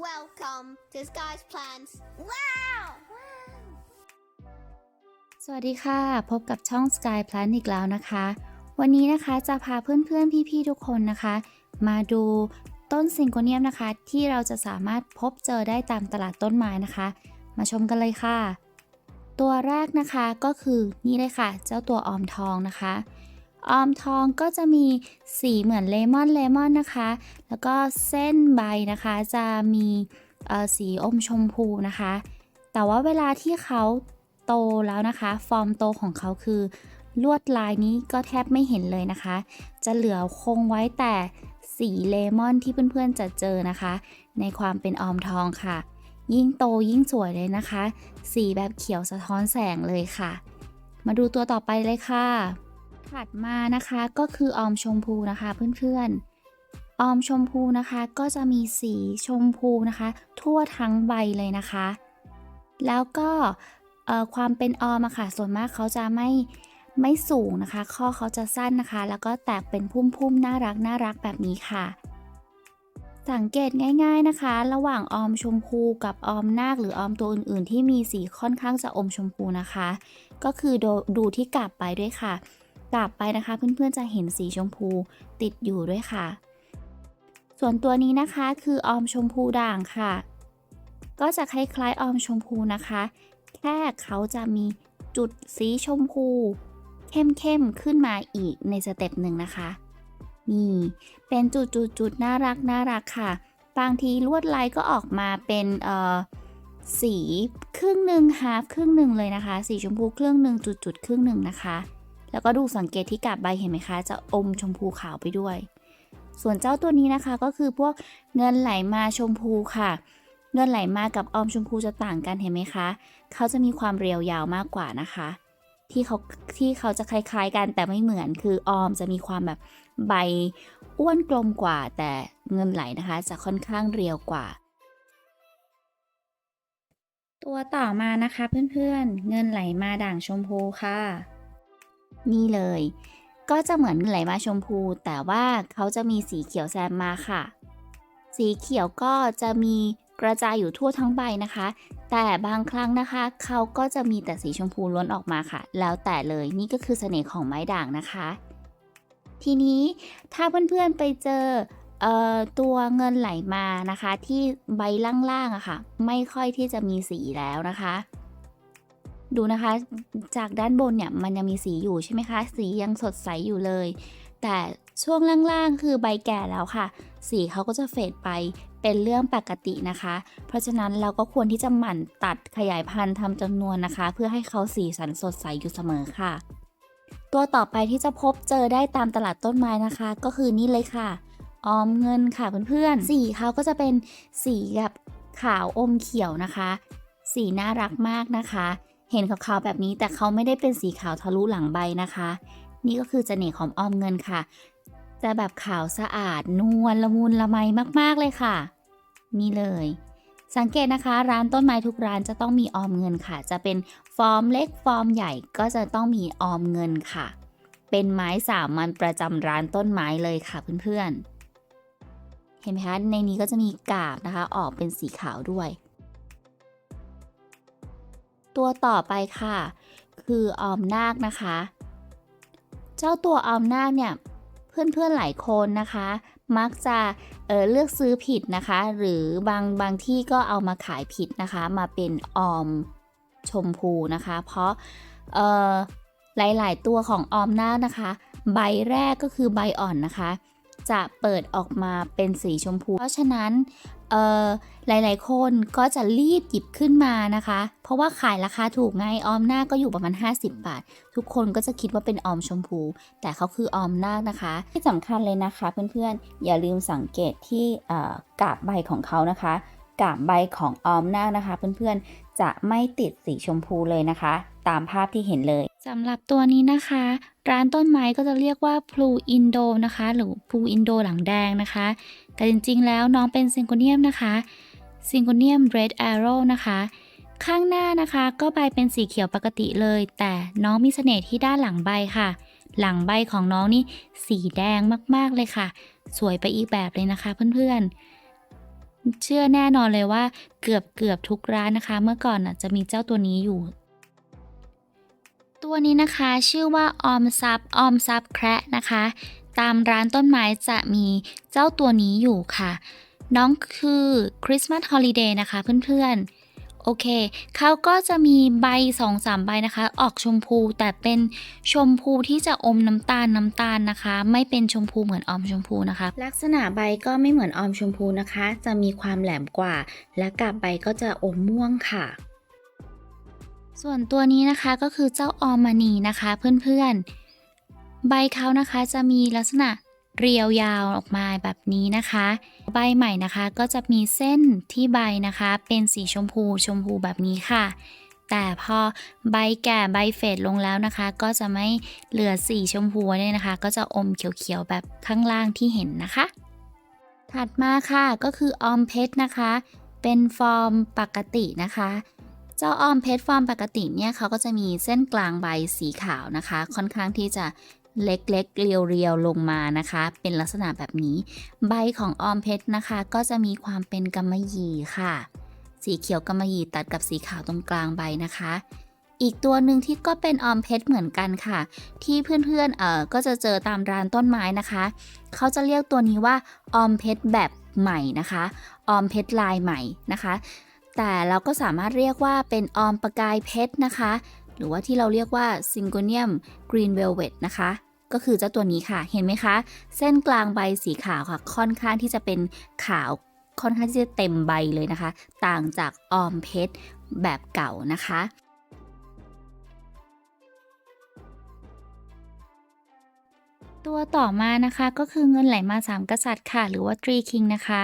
Welcome to Sky's Plans. Wow! สวัสดีค่ะ พบกับช่อง Sky Plan อีกแล้วนะคะ วันนี้นะคะจะพาเพื่อนๆ พี่ๆ ทุกคนนะคะ มาดูต้นซิงโกเนียมนะคะ ที่เราจะสามารถพบเจอได้ตามตลาดต้นไม้นะคะ มาชมกันเลยค่ะ ตัวแรกนะคะก็คือนี่เลยค่ะ เจ้าตัวออมทองนะคะ ออมทองก็จะมีสีเหมือนเลมอนเลมอนนะคะ แล้วก็เส้นใบนะคะจะมีสีอมชมพูนะคะ แต่ว่าเวลาที่เขาโตแล้วนะคะ ฟอร์มโตของเขาคือ ลวดลายนี้ก็แทบไม่เห็นเลยนะคะ จะเหลือคงไว้แต่สีเลมอนที่เพื่อนๆจะเจอนะคะ ในความเป็นออมทองค่ะ ยิ่งโตยิ่งสวยเลยนะคะ สีแบบเขียวสะท้อนแสงเลยค่ะ มาดูตัวต่อไปเลยค่ะ ถัดมานะคะก็คือออมชมพูนะคะเพื่อนๆ ออมชมพูนะคะก็จะมีสีชมพูนะคะ ทั่วทั้งใบเลยนะคะ แล้วก็ความเป็นออมอะค่ะส่วนมากเขาจะไม่ไม่สูงนะคะ ข้อเขาจะสั้นนะคะ แล้วก็แตกเป็นพุ่มๆน่ารักน่ารักแบบนี้ค่ะ สังเกตง่าย ๆนะคะ ระหว่างออมชมพูกับออมนาคหรือออมตัวอื่นๆ ที่มีสีค่อนข้างจะอมชมพูนะคะ ก็คือดูดูที่กาบไปด้วยค่ะ กาบไปนะคะ เพื่อนๆจะเห็นสีชมพูติดอยู่ด้วยค่ะ ส่วนตัวนี้นะคะคือออมชมพูด่างค่ะ ก็จะคล้ายๆออมชมพูนะคะ แค่เขาจะมีจุดสีชมพู เข้มๆขึ้นมาอีกในสเต็ปหนึ่งนะคะ นี่ เป็นจุดๆๆน่ารักน่ารักค่ะ บางทีลวดลายก็ออกมาเป็นเอ่อสีครึ่งหนึ่งฮาฟครึ่งหนึ่งเลยนะคะ สีชมพูครึ่งหนึ่งจุดๆครึ่งหนึ่งนะคะ แล้วก็ดูสังเกตที่กาบใบเห็นไหมคะ จะอมชมพูขาวไปด้วย ส่วนเจ้าตัวนี้นะคะก็คือพวกเงินไหลมาชมพูค่ะ เงินไหลมากับออมชมพูจะต่างกันเห็นไหมคะ เขาจะมีความเรียวยาวมากกว่านะคะ ที่เขาที่เขาจะคล้ายๆกันแต่ไม่เหมือนคือออมจะมีความแบบใบอ้วนกลมกว่า แต่เงินไหลนะคะ จะค่อนข้างเรียวกว่าตัวต่อมานะคะเพื่อนๆ เงินไหลมาด่างชมพูค่ะ นี่เลย ก็จะเหมือนไหลมาชมพู แต่ว่าเขาจะมีสีเขียวแซมมาค่ะ สีเขียวก็จะมีกระจายอยู่ทั่วทั้งใบนะคะ แต่บางครั้งนะคะเขาก็จะมีแต่สีชมพูล้นออกมาค่ะ แล้วแต่เลยนี่ก็คือเสน่ห์ของไม้ด่างนะคะ ทีนี้ถ้าเพื่อนๆไปเจอเอ่อตัวเงินไหลมานะคะที่ใบล่างๆอะค่ะ ไม่ค่อยที่จะมีสีแล้วนะคะ ดูนะคะ จากด้านบนเนี่ยมันยังมีสีอยู่ใช่ไหมคะ สียังสดใสอยู่เลย แต่ช่วงล่างๆ คือใบแก่แล้วค่ะ สีเขาก็จะเฟดไปเป็นเรื่องปกตินะคะ เพราะฉะนั้นเราก็ควรที่จะหมั่นตัดขยายพันธุ์ทำจำนวนนะคะ เพื่อให้เขาสีสันสดใสอยู่เสมอค่ะ ตัวต่อไปที่จะพบเจอได้ตามตลาดต้นไม้นะคะ ก็คือนี่เลยค่ะ ออมเงินค่ะเพื่อนๆ สีเขาก็จะเป็นสีแบบขาวอมเขียวนะคะ สีน่ารักมากนะคะ เห็นขาวๆแบบนี้แต่เขาไม่ได้เป็นสีขาวทะลุหลังใบนะคะ นี่ก็คือเสน่ห์ของออมเงินค่ะ จะแบบขาวสะอาดนวลละมุนละไมมากๆเลยค่ะ นี่เลย สังเกตนะคะร้านต้นไม้ทุกร้านจะต้องมีออมเงินค่ะ จะเป็นฟอร์มเล็กฟอร์มใหญ่ก็จะต้องมีออมเงินค่ะ เป็นไม้สามัญประจำร้านต้นไม้เลยค่ะเพื่อนๆเห็นไหมคะในนี้ก็จะมีกาบนะคะ ออกเป็นสีขาวด้วย ตัวต่อไปค่ะ คือออมนาคนะคะ เจ้าตัวออมนาคเนี่ยเพื่อนๆหลายคนนะคะ มักจะเออเลือกซื้อผิดนะคะ หรือบางบางที่ก็เอามาขายผิดนะคะ มาเป็นออมชมพูนะคะ เพราะเออหลายๆตัวของออมนาคนะคะ ใบแรกก็คือใบอ่อนนะคะ จะเปิดออกมาเป็นสีชมพู เพราะฉะนั้นเอ่อหลายๆ คนก็จะรีบหยิบขึ้นมานะคะ เพราะว่าขายราคาถูกไงออมหน้าก็อยู่ประมาณ 50 บาท ทุกคนก็จะคิดว่าเป็นออมชมพู แต่เขาคือออมนาคนะคะ ที่สำคัญเลยนะคะ เพื่อนๆ อย่าลืมสังเกตที่เอ่อกาบใบของเขานะคะกาบใบของออมนาคนะคะ เพื่อนๆ จะไม่ติดสีชมพูเลยนะคะ ตามภาพที่เห็นเลย สำหรับตัวนี้นะคะ ร้านต้นไม้ก็จะเรียกว่าพลูอินโดนะคะ หรือพลูอินโดหลังแดงนะคะ แต่จริงๆ แล้วน้องเป็นซิงโกเนียมนะคะซิงโกเนียมเรดแอโร่นะคะ ข้างหน้านะคะก็ใบเป็นสีเขียวปกติเลย แต่น้องมีเสน่ห์ที่ด้านหลังใบค่ะ หลังใบของน้องนี่สีแดงมากๆเลยค่ะ สวยไปอีกแบบเลยนะคะเพื่อนๆ เชื่อแน่นอนเลยว่าเกือบเกือบทุกร้านนะคะ เมื่อก่อนน่ะจะมีเจ้าตัวนี้อยู่ ตัวนี้นะคะชื่อว่าออมซับออมซับแคระนะคะ ตามร้านต้นไม้จะมีเจ้าตัวนี้อยู่ค่ะ น้องคือคริสต์มาสฮอลิเดย์นะคะเพื่อนๆ โอเค เขาก็จะมีใบ2องสามใบนะคะ ออกชมพูแต่เป็นชมพูที่จะอมน้ำตาลน้ำตาลนะคะ ไม่เป็นชมพูเหมือนออมชมพูนะคะ ลักษณะใบก็ไม่เหมือนออมชมพูนะคะ จะมีความแหลมกว่า และกาบใบก็จะอมม่วงค่ะ ส่วนตัวนี้นะคะก็คือเจ้าออมมณีนะคะเพื่อนๆ ใบเขานะคะจะมีลักษณะเรียวยาวออกมาแบบนี้นะคะ ใบใหม่นะคะก็จะมีเส้นที่ใบนะคะ เป็นสีชมพูชมพูแบบนี้ค่ะ แต่พอใบแก่ใบเฟดลงแล้วนะคะ ก็จะไม่เหลือสีชมพูเนี่ยนะคะ ก็จะอมเขียวๆแบบข้างล่างที่เห็นนะคะ ถัดมาค่ะก็คือออมเพชรนะคะ เป็นฟอร์มปกตินะคะ จ้าออมเพชรฟอร์มปกติเนี่ยเขาก็จะมีเส้นกลางใบสีขาวนะคะ ค่อนข้างที่จะเล็กๆ เรียวๆ ลงมานะคะ เป็นลักษณะแบบนี้ ใบของออมเพชรนะคะ ก็จะมีความเป็นกำมะหยี่ค่ะ สีเขียวกำมะหยี่ตัดกับสีขาวตรงกลางใบนะคะ อีกตัวหนึ่งที่ก็เป็นออมเพชรเหมือนกันค่ะ ที่เพื่อนๆ เอ่อ ก็จะเจอตามร้านต้นไม้นะคะ เขาจะเรียกตัวนี้ว่าออมเพชรแบบใหม่นะคะ ออมเพชรลายใหม่นะคะ แต่เราก็สามารถเรียกว่าเป็นออมประกายเพชรนะคะ หรือว่าที่เราเรียกว่าซิงโกเนียมกรีนเวลเวตนะคะก็คือเจ้าตัวนี้ค่ะ เห็นไหมคะ เส้นกลางใบสีขาวค่ะ ค่อนข้างที่จะเป็นขาว ค่อนข้างที่จะเต็มใบเลยนะคะ ต่างจากออมเพชรแบบเก่านะคะ ตัวต่อมานะคะก็คือเงินไหลมาสามกษัตริย์ค่ะ หรือว่า Three King นะคะ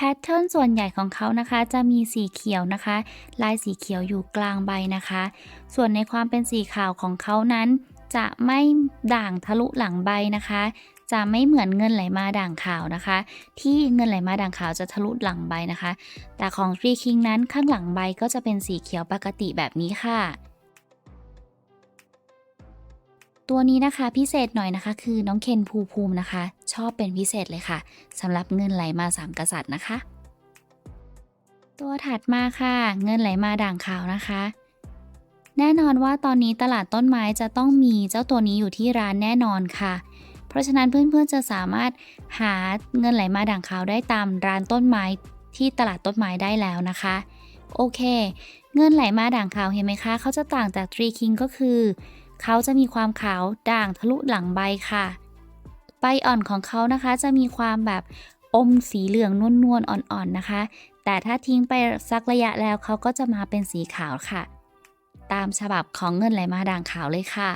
แพทเทิร์นส่วนใหญ่ของเขานะคะจะมีสีเขียวนะคะ ลายสีเขียวอยู่กลางใบนะคะ ส่วนในความเป็นสีขาวของเขานั้น จะไม่ด่างทะลุหลังใบนะคะ จะไม่เหมือนเงินไหลมาด่างขาวนะคะ ที่เงินไหลมาด่างขาวจะทะลุหลังใบนะคะ แต่ของ Three King นั้นข้างหลังใบก็จะเป็นสีเขียวปกติแบบนี้ค่ะ ตัวนี้นะคะพิเศษหน่อยนะคะ คือน้องเคนภูภูมินะคะ ชอบเป็นพิเศษเลยค่ะสำหรับเงินไหลมาสามกษัตริย์นะคะ ตัวถัดมาค่ะ เงินไหลมาด่างขาวนะคะ แน่นอนว่าตอนนี้ตลาดต้นไม้จะต้องมีเจ้าตัวนี้อยู่ที่ร้านแน่นอนค่ะ เพราะฉะนั้นเพื่อนๆจะสามารถหาเงินไหลมาด่างขาวได้ตามร้านต้นไม้ที่ตลาดต้นไม้ได้แล้วนะคะ โอเค เงินไหลมาด่างขาวเห็นไหมคะเขาจะต่างจากทรีคิงก็คือ เขาจะมีความขาวด่างทะลุหลังใบค่ะ ใบอ่อนของเขานะคะจะมีความแบบอมสีเหลืองนวลๆอ่อนๆนะคะ แต่ถ้าทิ้งไปสักระยะแล้วเขาก็จะมาเป็นสีขาวค่ะ ตามฉบับของเงินไหลมาด่างขาวเลยค่ะ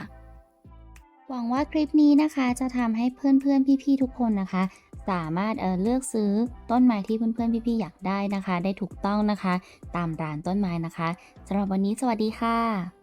หวังว่าคลิปนี้นะคะจะทำให้เพื่อนๆพี่ๆทุกคนนะคะ สามารถเเลือกซื้อต้นไม้ที่เพื่อนๆพี่ๆอยากได้นะคะ ได้ถูกต้องนะคะ ตามร้านต้นไม้นะคะสำหรับวันนี้สวัสดีค่ะ